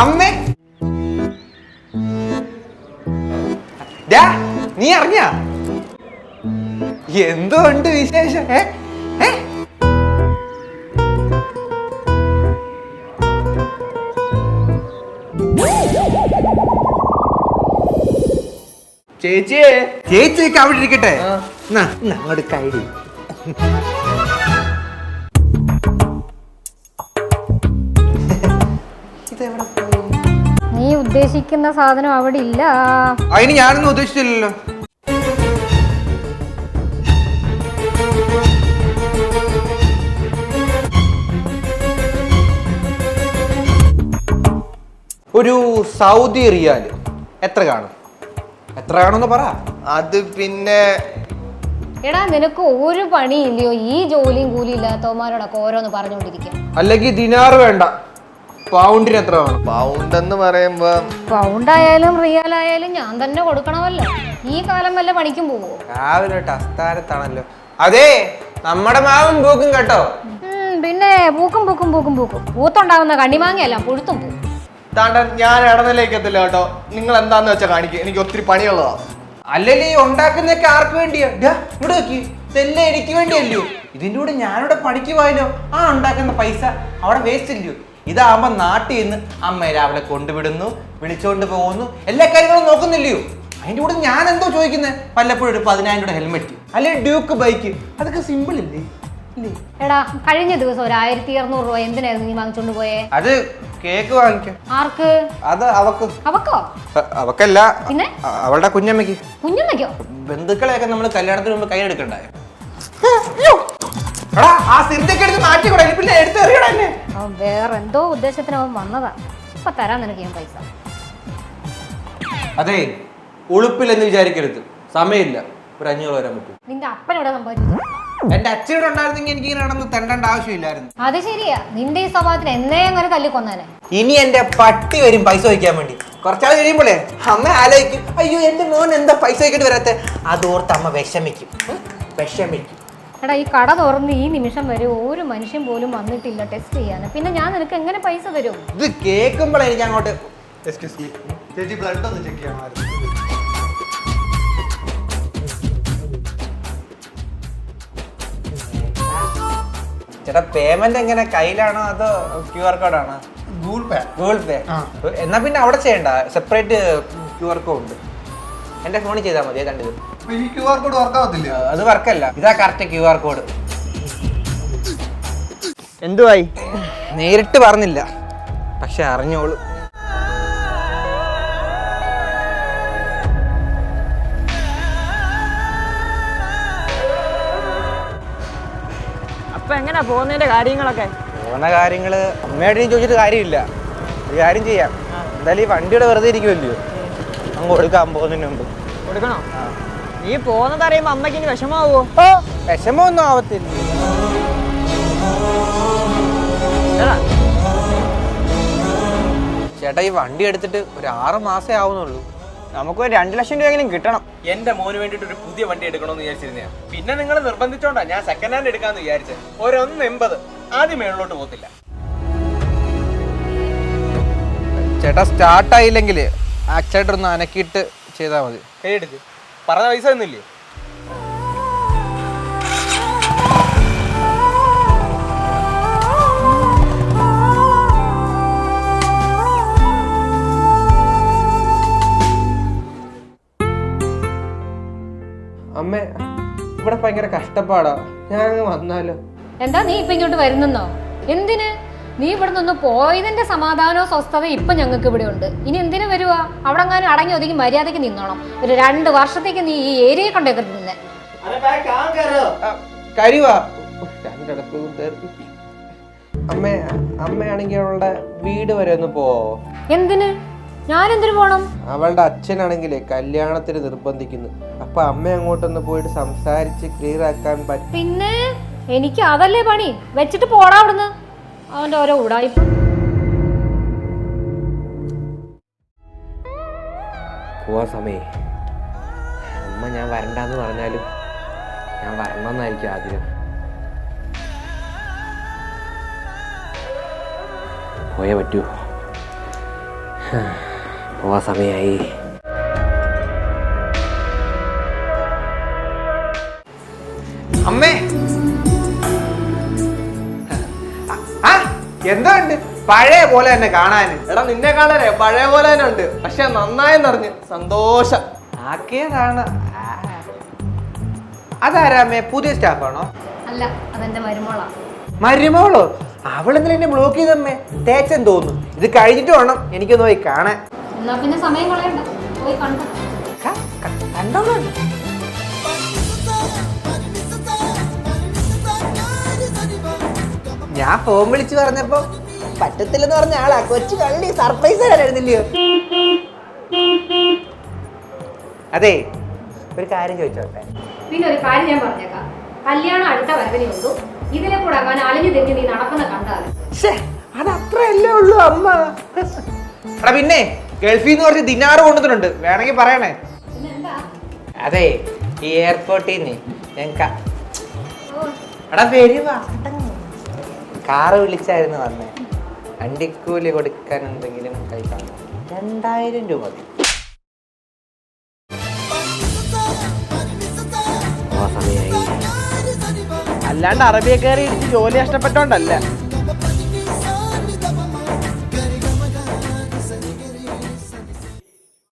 അമ്മേ. ഡാ, നീ അറിഞ്ഞ? എന്തുകൊണ്ട് വിശേഷം ഏ? ഏ? ചേച്ചിയെ. ചേച്ചിയൊക്കെ അവിടെ ഇരിക്കട്ടെ. അങ്ങോട്ട് കൈഡി ഉദ്ദേശിക്കുന്ന സാധനം അവിടെ ഇല്ല. അതിന് ഞാനൊന്നും ഉദ്ദേശിച്ചില്ലല്ലോ. ഒരു സൗദി റിയാൽ എത്ര കാണും? എത്ര കാണുമെന്ന് പറ. അത് പിന്നെ എടാ നിനക്ക് ഒരു പണിയില്ലയോ? ഈ ജോലിയും കൂലി ഇല്ലാത്തവന്മാരോടൊക്കെ ഓരോന്ന് പറഞ്ഞുകൊണ്ടിരിക്കും. അല്ലെങ്കിൽ ദിനാറ് വേണ്ട. പൗണ്ടിന് എത്ര വേണം? പൗണ്ട് എന്ന് പറയുമ്പോ പൗണ്ട് ആയാലും റിയൽ ആയാലും ഞാൻ തന്നെ കൊടുക്കണമല്ലോ. ഈ കാലം വല്ല പണിക്കും പോവോ? രാവിലെ അസ്ഥാനത്താണല്ലോ അതെ നമ്മുടെ മാവും പൂക്കും കേട്ടോ. ഉം, പിന്നെ പൂക്കും പൂക്കും പൂക്കും പൂക്കും. പൂത്തുണ്ടാവുന്ന കണ്ണിമാങ്ങയല്ല പുഴുത്തും പൂക്കും താണ്ട ഞാൻ ഇടനിലേക്ക് എത്തില്ല കേട്ടോ. നിങ്ങൾ എന്താന്ന് വെച്ചാൽ കാണിക്കുക എനിക്ക് ഒത്തിരി പണിയുള്ളതാ. അല്ലെങ്കിൽ ഈ ഉണ്ടാക്കുന്നൊക്കെ ആർക്ക് വേണ്ടിയാ? ഡാ, ഇങ്ങോട്ട് നോക്കി. ഇതെല്ലാം എനിക്ക് വേണ്ടിയല്ലോ ഇതിന്റെ കൂടെ ഞാനിവിടെ പണിക്ക് പോയാലോ? ആ ഉണ്ടാക്കുന്ന പൈസ അവിടെ വേസ്റ്റ് ഇല്ലയോ? ഇതാകുമ്പോ നാട്ടിൽ നിന്ന് അമ്മ രാവിലെ കൊണ്ടുവിടുന്നു വിളിച്ചുകൊണ്ട് പോകുന്നു. എല്ലാ കാര്യങ്ങളും നോക്കുന്നില്ലയോ? അതിന്റെ കൂടെ ഞാൻ എന്തോ ചോദിക്കുന്നത് വല്ലപ്പോഴും ഒരു പതിനായിരം രൂപ ഹെൽമെറ്റ് അല്ലെങ്കിൽ ഡ്യൂക്ക് ബൈക്ക് അതൊക്കെ സിമ്പിൾ ഇല്ലേ? എടാ കഴിഞ്ഞ ദിവസം ഒരു ആയിരത്തി ഇരുന്നൂറ് രൂപ എന്തിനായിരുന്നു നീ വാങ്ങിച്ചോണ്ട് പോയേ? അത് കേക്ക് വാങ്ങിക്കാം. ആർക്ക്? അത് അവക്ക്. അവക്കോ? അവക്കല്ല. പിന്നെ? അവളുടെ കുഞ്ഞമ്മക്ക് കുഞ്ഞമ്മക്കോ ബന്ധുക്കളെയൊക്കെ നമ്മൾ കല്യാണത്തിന് മുമ്പ് കൈയെടുക്കണ്ടായോ എടാ ആ സിറിന്റൊക്കെ എടുത്ത് മാറ്റിക്കൂടെ പിന്നെ എടുത്ത് എറിയടാ എന്നെ. അവൻ വേറെ എന്തോ ഉദ്ദേശത്തിന് അവൻ വന്നതാ. ഇപ്പൊ തരാൻ നിനക്ക് ഞാൻ പൈസ. അതെ എന്ന് വിചാരിക്കരുത്. സമയമില്ല. ഒരു അഞ്ഞൂറ് വരാൻ പറ്റും നിന്റെ അപ്പനോടെ സംഭവിച്ചു. എന്റെ അച്ഛനോട് ഉണ്ടായിരുന്നെങ്കിൽ എനിക്ക് ഇങ്ങനെ നടന്ന് തെണ്ടേണ്ട ആവശ്യമില്ലായിരുന്നു. അത് ശരിയാ. നിന്റെ ഈ സ്വഭാവത്തിന് എന്നേ അങ്ങനെ കൊന്നാലെ ഇനി എന്റെ പട്ടി വരും പൈസ വയ്ക്കാൻ വേണ്ടി. കുറച്ചാൾ കഴിയുമ്പോഴേ അമ്മ ആലോചിക്കും. അയ്യോ എന്റെ മോൻ എന്താ പൈസ വയ്ക്കിട്ട് വരാത്തെ? അതോർത്ത് അമ്മ വിഷമിക്കും? വിഷമിക്കും. എടാ ഈ കട തുറന്ന് ഈ നിമിഷം വരെ ഒരു മനുഷ്യൻ പോലും വന്നിട്ടില്ല ടെസ്റ്റ് ചെയ്യാൻ. പിന്നെ ഞാൻ നിനക്ക് എങ്ങനെ പൈസ തരും? ഇത് കേൾക്കുമ്പോഴേ എനിക്ക് അങ്ങോട്ട് ചേച്ചി ബ്ലഡ് ഒന്ന് ചെക്ക് ചേട്ടാ പേയ്മെന്റ് എങ്ങനെ? കയ്യിലാണോ അതോ ക്യു ആർ കോഡാണോ ഗൂഗിൾ പേ ഗൂഗിൾ പേ ആ. എന്നാ പിന്നെ അവിടെ ചെയ്യണ്ട. സെപ്പറേറ്റ് ക്യു ആർ കോഡ് ഉണ്ട്. എന്റെ ഫോണിൽ ചെയ്താൽ മതി കണ്ടത് ഈ ക്യു ആർ കോഡ് വർക്ക് ആവത്തില്ല. അത് വർക്കല്ല ഇതാ കറക്റ്റ് ക്യു ആർ കോഡ് എന്തുവായി? നേരിട്ട് പറഞ്ഞില്ല. പക്ഷെ അറിഞ്ഞോളൂ. അപ്പൊ എങ്ങനെയാ പോകുന്നതിന്റെ കാര്യങ്ങളൊക്കെ? പോകുന്ന കാര്യങ്ങൾ അമ്മയുടെ ചോദിച്ചിട്ട് കാര്യമില്ല. ഒരു കാര്യം ചെയ്യാം. എന്തായാലും ഈ വണ്ടിയുടെ വെറുതെ ഇരിക്കുമല്ലോ അങ്ങ് കൊടുക്കാൻ പോകുന്നതിന് മുമ്പ്. കൊടുക്കണോ? നീ പോകുന്നത് അറിയുമ്പോ അമ്മയ്ക്ക് ഇനി വിഷമാവോ ഓ. വിഷമമൊന്നും ആവത്തില്ല. ചേട്ടാ ഈ വണ്ടി എടുത്തിട്ട് ഒരു ആറ് മാസേ ആവുന്നുള്ളൂ. നമുക്ക് ഒരു രണ്ട് ലക്ഷം രൂപയെങ്കിലും കിട്ടണം. എന്റെ മോന് വേണ്ടിട്ട് ഒരു പുതിയ വണ്ടി എടുക്കണമെന്ന് വിചാരിച്ചിരുന്നേ. പിന്നെ നിങ്ങൾ നിർബന്ധിച്ചോണ്ടാ ഞാൻ സെക്കൻഡ് ഹാൻഡ് എടുക്കാന്ന് വിചാരിച്ചത് ഒരൊന്ന് എൺപത്. ആദ്യം മേളിലോട്ട് പോകത്തില്ല. ചേട്ടാ സ്റ്റാർട്ടായില്ലെങ്കിൽ ആക്സിഡന്റ് ഒന്ന് അനക്കിയിട്ട് ചെയ്താൽ മതി. എടുക്ക് പറഞ്ഞ പൈസ തന്നില്ലേ? അമ്മ ഇവിടെ ഭയങ്കര കഷ്ടപ്പാടാ. ഞാൻ വന്നാലോ? എന്താ നീ ഇപ്പൊ ഇങ്ങോട്ട് വരുന്നെന്നോ? എന്തിന്? നീ ഇവിടെ നിന്ന് പോയതിന്റെ സമാധാനവും സ്വസ്ഥതയും ഇപ്പൊ ഞങ്ങൾക്ക് ഇവിടെ ഉണ്ട്. ഇനി എന്തിനു വരുക അവിടെ അങ്ങനെ അടങ്ങി ഒതുങ്ങി മര്യാദയ്ക്ക് നിന്നോണം. ഒരു രണ്ട് വർഷത്തേക്ക് നീ ഈ ഏരിയ കൊണ്ടേക്ക് നിന്നെ അമ്മ അമ്മയാണെങ്കിൽ അവളുടെ വീട് വരെ ഒന്ന് പോവോ? എന്തിന്? ഞാൻ എന്തിനു പോണം? അവളുടെ അച്ഛനാണെങ്കിലേ കല്യാണത്തിന് നിർബന്ധിക്കുന്നു. അപ്പൊ അമ്മ അങ്ങോട്ടൊന്ന് പോയിട്ട് സംസാരിച്ച് ക്ലിയർ ആക്കാൻ പറ്റും പിന്നെ? എനിക്ക് അതല്ലേ പണി. വെച്ചിട്ട് പോടാ അവിടുന്ന്. അവന്റെ ഓരോ ഉടായ്പ പോവാ സമയേ അമ്മ ഞാൻ വരണ്ടെന്ന് പറഞ്ഞാലും ഞാൻ വരണമെന്നായിരിക്കും ആഗ്രഹം. പോയേ പറ്റൂ. പോവാ സമയമായി അമ്മേ! എന്താ ഉണ്ട്? പഴയ പോലെ തന്നെ കാണാന്. എടാ നിന്നെ കാണാനേ പഴയ പോലെ തന്നെ ഉണ്ട്. പക്ഷെ നന്നായി നിറഞ്ഞ്. സന്തോഷം. ആക്കിയതാണ്. അതാരാമേ പുതിയ സ്റ്റാഫാണോ അല്ല അതെന്റെ മരുമോളാ. മരുമോളോ? അവളെന്തിനാ എന്നെ ബ്ലോക്ക് ചെയ്തമ്മേ. തേച്ചൻ തോന്നുന്നു. ഇത് കഴിഞ്ഞിട്ട് വേണം എനിക്കൊന്ന് പോയി കാണാൻ. എന്നാ പിന്നെ സമയം കളയണ്ട. പോയി കണ്ടോ. ക- ഞാൻ ഫോൺ വിളിച്ചു പറഞ്ഞപ്പോ പറ്റത്തില്ലെന്ന് പറഞ്ഞ ആളാ. കൊച്ചു കള്ളി സർപ്രൈസ് തരാനായിരുന്നില്ലയോ അതെ ഒരു കാര്യം ചോദിച്ചോട്ടെ? പിന്നെ ഒരു കാര്യം ഞാൻ പറഞ്ഞേക്കാം. കല്യാണം അടുത്ത വരവിനെ ഉള്ളൂ. ഇതിനെ കൂടെ അങ്ങനെ അലഞ്ഞു തിരിഞ്ഞ് നീ നടക്കുന്ന കണ്ടാൽ ശ്ശേ, അത് അത്രയല്ലേ ഉള്ളൂ അമ്മ. എടാ പിന്നെ ഗൾഫിൽ നിന്ന് കുറച്ച് ദിനാറ് കൊണ്ടുവന്നിട്ടുണ്ട്. വേണമെങ്കിൽ പറയണേ. പിന്നെന്താ? അതെ ഈ എയർപോർട്ടിൽ നിന്ന് ഞങ്ങൾക്ക് എടാ വരുവാ കാറ് വിളിച്ചായിരുന്നു വന്നേ. വണ്ടിക്കൂലി കൊടുക്കാൻ എന്തെങ്കിലും കൈ കാണും. രണ്ടായിരം രൂപ മതി. അല്ലാണ്ട് അറബിയെ കയറി ഇടിച്ച് ജോലി നഷ്ടപ്പെട്ടോണ്ടല്ല?